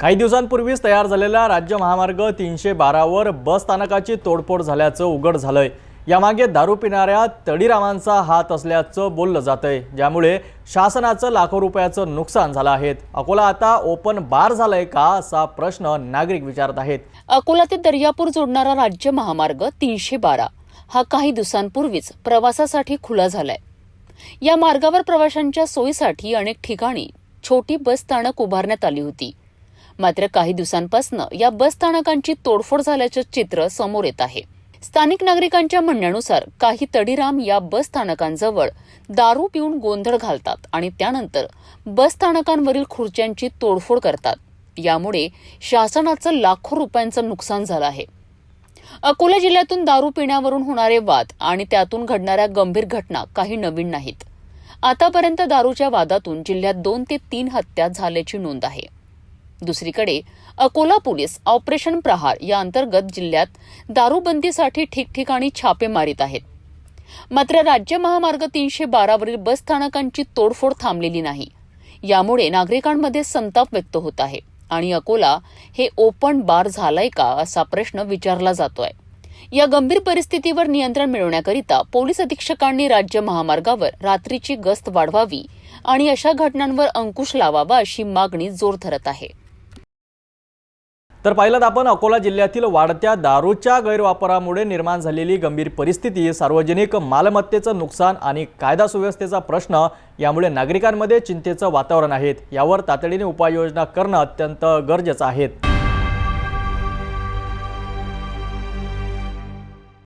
काही दिवसांपूर्वीच तयार झालेला राज्य महामार्ग तीनशे बारावर बस स्थानकाची तोडफोड झाल्याचं उघड झालंय. यामागे दारू पिणाऱ्या तडीरामांचा हात असल्याचं बोललं जातंय. ज्यामुळे शासनाचं लाखो रुपयाचं नुकसान झालं आहे. अकोला आता ओपन बार झालंय का असा प्रश्न नागरिक विचारत आहेत. अकोला ते दर्यापूर जोडणारा राज्य महामार्ग तीनशे बारा हा काही दिवसांपूर्वीच प्रवासासाठी खुला झालाय. या मार्गावर प्रवाशांच्या सोयीसाठी अनेक ठिकाणी छोटी बस स्थानक उभारण्यात आली होती. मात्र काही दिवसांपासून या बस स्थानकांची तोडफोड झाल्याचं चित्र समोर येत आहे. स्थानिक नागरिकांच्या म्हणण्यानुसार काही तडीराम या बस स्थानकांजवळ दारू पिऊन गोंधळ घालतात आणि त्यानंतर बस स्थानकांवरील खुर्च्यांची तोडफोड करतात. यामुळे शासनाचं लाखो रुपयांचं नुकसान झालं आहे. अकोला जिल्ह्यातून दारू पिण्यावरून होणारे वाद आणि त्यातून घडणाऱ्या गंभीर घटना काही नवीन नाहीत. आतापर्यंत दारूच्या वादातून जिल्ह्यात दोन ते तीन हत्या झाल्याची नोंद आहे. दुसरीकडे अकोला पोलीस ऑपरेशन प्रहार या अंतर्गत जिल्ह्यात दारूबंदीसाठी ठिकठिकाणी छापे मारित आहेत. मात्र राज्य महामार्ग तीनशे बारावरील बस स्थानकांची तोडफोड थांबलेली नाही. यामुळे नागरिकांमध्ये संताप व्यक्त होत आहे आणि अकोला हे ओपन बार झालाय का असा प्रश्न विचारला जातोय. या गंभीर परिस्थितीवर नियंत्रण मिळवण्याकरिता पोलीस अधीक्षकांनी राज्य महामार्गावर रात्रीची गस्त वाढवावी आणि अशा घटनांवर अंकुश लावावा अशी मागणी जोर धरत आहे. तर पाहिलं आपण अकोला जिल्ह्यातील वाढत्या दारूच्या गैरवापरामुळे निर्माण झालेली गंभीर परिस्थिती सार्वजनिक मालमत्तेचं नुकसान आणि कायदा सुव्यवस्थेचा प्रश्न यामुळे नागरिकांमध्ये चिंतेचं वातावरण आहे. यावर तातडीने उपाययोजना करणं अत्यंत गरजेचं आहे.